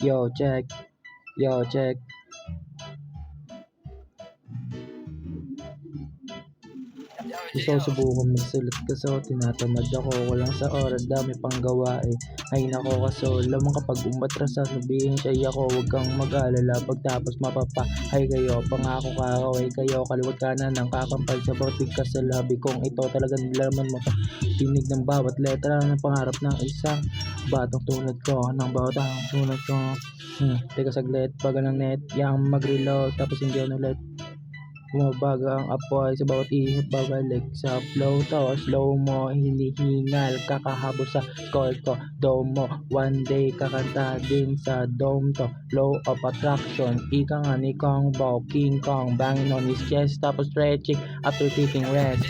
Yo, check. Yo, check. Gusto ko subukan magsulat kaso tinatamad ako. Walang sa oras dami pang gawain Ay nako kaso lamang kapag umatras sasabihin siya ako Huwag kang mag-alala. Pagtapos mapapahay kayo. Pangako ka kaway kayo. Kaliwat kanan ng kakampal sa bawat ka sa labi kong ito. Talagang nilalaman mo Tinig ng bawat letra ng pangarap ng isang Batang tulad ko ng bawat ang tulad ko. Hmm, teka saglit, baga ng net, yang mag-reload, tapos hindi ulit. Bumabaga ang apoy sa bawat ihip, babalik sa flow to, slow mo, hinihingal, kakahabol sa score ko, dome mo, one day kakanta din sa dome to, law of attraction, ika nga ni Kong Bao, King Kong, banging on his chest, tapos stretching after taking rest.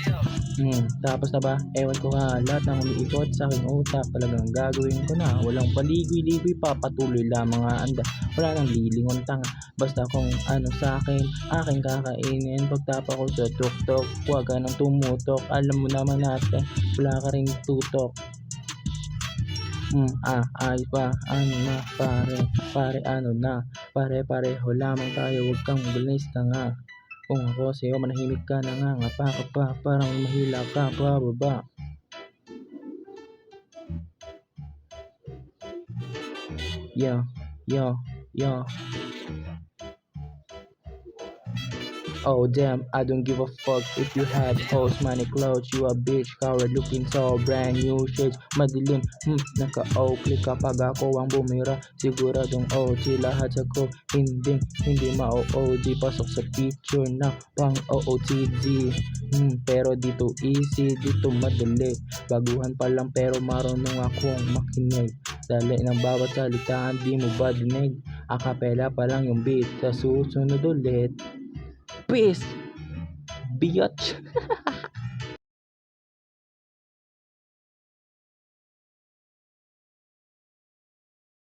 Hmm, tapos na ba? Ewan ko nga, lahat ng umiikot sa aking utak, talagang gagawin ko na. Walang paligoy-ligoy pa, patuloy lamang anda. Wala nang lilingon tanga. Basta kung ano sa akin, aking kakainin. Pagtapa ko sa tuk-tuk, huwag ka nang tumutok. Alam mo naman natin, wala ka rin tutok. Hmm, ah, ay pa, ano na, pare, pare, ano na, pare, pareho lamang tayo, huwag kang bilis ka nga. Kung ako sa'yo, manahimik ka na nga, ngapa ka pa, parang mahila ka pa, baba. Yo, yo, yo. Oh damn, I don't give a fuck if you have hoes, money, clothes, you a bitch, coward looking so brand new shades, madilim, hmm, naka-oakley kapag ako ang bumira, siguradong OG, lahat sa ko, hindi, hindi ma-OOG, pasok sa picture na pang OOTD, hmm, pero dito easy, dito madali, baguhan pa lang pero marunong akong makinig, dali ng bawat salita, di mo ba dinig, akapela pa lang yung beat, sa susunod ulit, Peace, bitch.